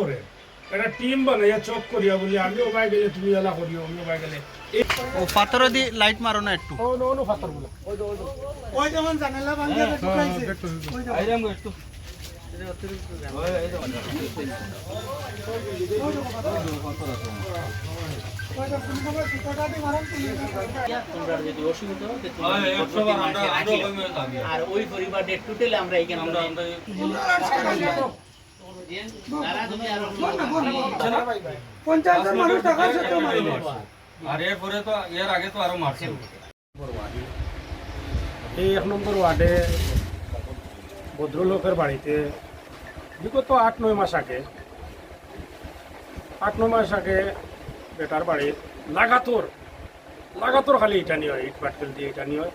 করে। একটা টিম বানাইয়া চক করিয়া বলি আমি ওবাই গেলে তুমি এলা করিও আমি ওবাই গেলে ও পাথর দি লাইট মারো না একটু। অন্য অন্য ফাতরগুলো ওই তো, ওই তো। ওই যেমন জানালা ভাঙিয়ে ঢুকাইছে ওই। ওই যে হয় তো তোমরা রাখিও। আর ওই পরিবার ডেট টোটালে আমরা এখানে তারা তুমি আরও পঞ্চাশ মানুষ টাকা সত্ত্বেও এক নম্বর ওয়ার্ডে ভদ্রলোকের বাড়িতে বিগত আট নয় মাস আগে আট নয় মাস আগে বেটার বাড়ির লাগাতর লাগাতর খালি ইটানি হয় ইট পাটকেল দিয়ে ইটানি হয়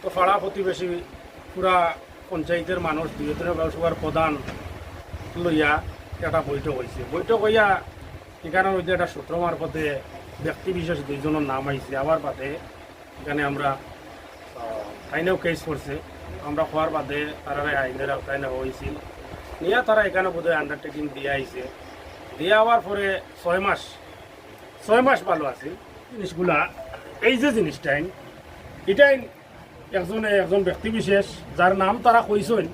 তো পাড়া প্রতিবেশী পুরা পঞ্চায়েতের মানুষ দুই ব্যবসার প্রধান লইয়া একটা বৈঠক হয়েছে বৈঠক হইয়া এখানের মধ্যে একটা সূত্র মারফতে ব্যক্তি বিশেষ দুইজনের নাম আইছে। আবার বাদে এখানে আমরা আইনেও কেস করছে। আমরা হওয়ার বাদে তারা আইনের আওতায় নেওয়া হয়েছিল নিয়ে তারা এখানে বোধহয় আন্ডারটেকিং দিয়ে আইছে। দিয়ে আওয়ার পরে ছয় মাস ছয় মাস ভালো আছে জিনিসগুলা। এই যে জিনিসটাই এটাই একজন একজন ব্যক্তি বিশেষ, যার নাম তারা কইছেন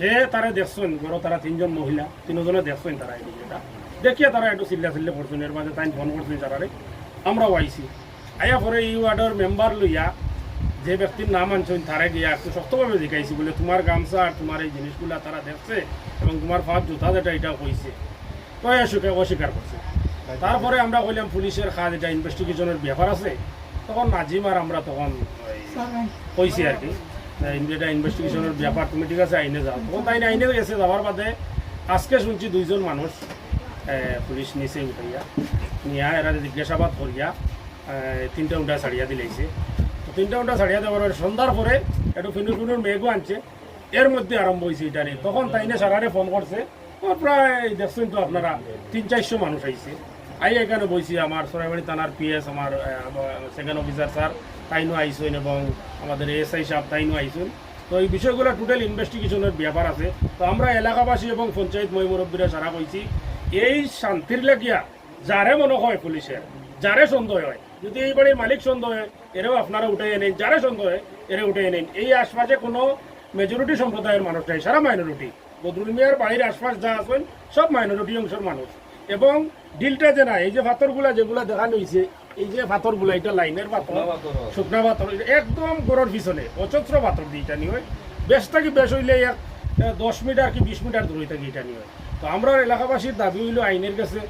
হে তারা দেখছেন ঘর তারা তিনজন মহিলা তিনজনে দেখছেন তারা এই বিষয়টা দেখিয়া তারা একটু চিল্লা চিল্লা করছেন এর মাঝে তাই ফোন করছেন তারারে আমরাও আইছি আয়া পরে এই ওয়ার্ডের মেম্বার লইয়া যে ব্যক্তির নাম আনছেন তারা গিয়া একটু শক্তভাবে জিজ্ঞাইছি বলে তোমার গামছা আর তোমার এই জিনিসগুলা তারা দেখছে এবং তোমার ফাঁস জুতা যেটা এটা কইছে তো অস্বীকার অস্বীকার করছে তারপরে আমরা কইলাম পুলিশের কাজ এটা ইনভেস্টিগেশনের ব্যাপার আছে। তখন নাজিম আর আমরা তখন কইছি আর কি। এটা ইনভেস্টিগেশনের ব্যাপার, তুমি ঠিক আছে, আইনে যাও। তখন তাই আইনে গেছে, যাওয়ার বাদে আজকে শুনছি দুইজন মানুষ পুলিশ নিচে উঠাইয়া। নিয়া, এরা জিজ্ঞাসাবাদ করিয়া তিনটা উল্টা ছাড়িয়া দিলাইছে। তো তিনটা উল্টা ছাড়িয়া দেওয়ার সন্ধ্যার পরে একটু ফিনুর ফিনুর মেঘও আনছে। এর মধ্যে আরম্ভ হয়েছে এটারে তখন তাইনে সারারে ফোন করছে। প্রায় দেখছেন তো আপনারা, তিন, চারশো মানুষ আইছে। আই এখানে বইছি, আমার সরাইবাড়ি থানার পিএস আমার সেকেন্ড অফিসার স্যার তাইনও আইসুন এবং আমাদের এসআই সাহেব তাইনও আইসুন। তো এই বিষয়গুলো টোটাল ইনভেস্টিগেশনের ব্যাপার আছে। তো আমরা এলাকাবাসী এবং পঞ্চায়েত মই মুরব্বীরা সারা কইছি এই শান্তির লাগিয়া যারে মনে হয় পুলিশের যারে সন্দেহ হয়, যদি এই বাড়ির মালিক সন্দেহ হয়, এরাও আপনারা উঠে এনেন যারে সন্দেহ হয় এরা উঠে এনেন এই আশপাশে কোনো মেজরিটি সম্প্রদায়ের মানুষ নাই, সারা মাইনরিটি বদরুল মিয়ার বাড়ির আশপাশ যা আছেন, সব মাইনরিটি অংশের মানুষ। এবং ডিলটা যে না এই যে পাথরগুলা যেগুলা দেখানো হয়েছে এই যে পাথরগুলা এটা লাইনের পাথর শুকনা পাথর একদম গরুর পিছনে অচত্র পাথর দিয়ে এটা নিয়ে হয়। বেশ থাকি বেশ হইলে এক দশ মিটার কি বিশ মিটার দূরে থাকি এটা নিয়ে হয়। তো আমরা এলাকাবাসীর দাবি হইল আইনের কাছে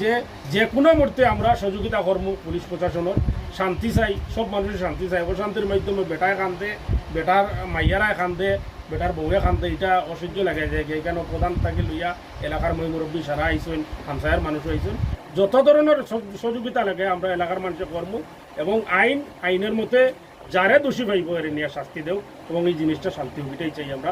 যে যে কোনো মুহূর্তে আমরা সহযোগিতা করব পুলিশ প্রশাসনের। শান্তি চাই সব মানুষের শান্তি চাই। অশান্তির মাধ্যমে বেটায় কান্দে বেটার মাইয়ারায় কান্দে বেটার বউয়ে খানতে এটা অসহ্য লাগে যে এখানে প্রধান থাকি লইয়া এলাকার মই মুরব্বী সারা আইসুন হামসায়ের মানুষ আইসুন যত ধরনের সহযোগিতা লাগে, আমরা এলাকার মানুষে কর্ম এবং আইন আইনের মতে যারে দোষী ভাইব এর নিয়ে শাস্তি দেও, এবং এই জিনিসটা শান্তি এটাই চাই আমরা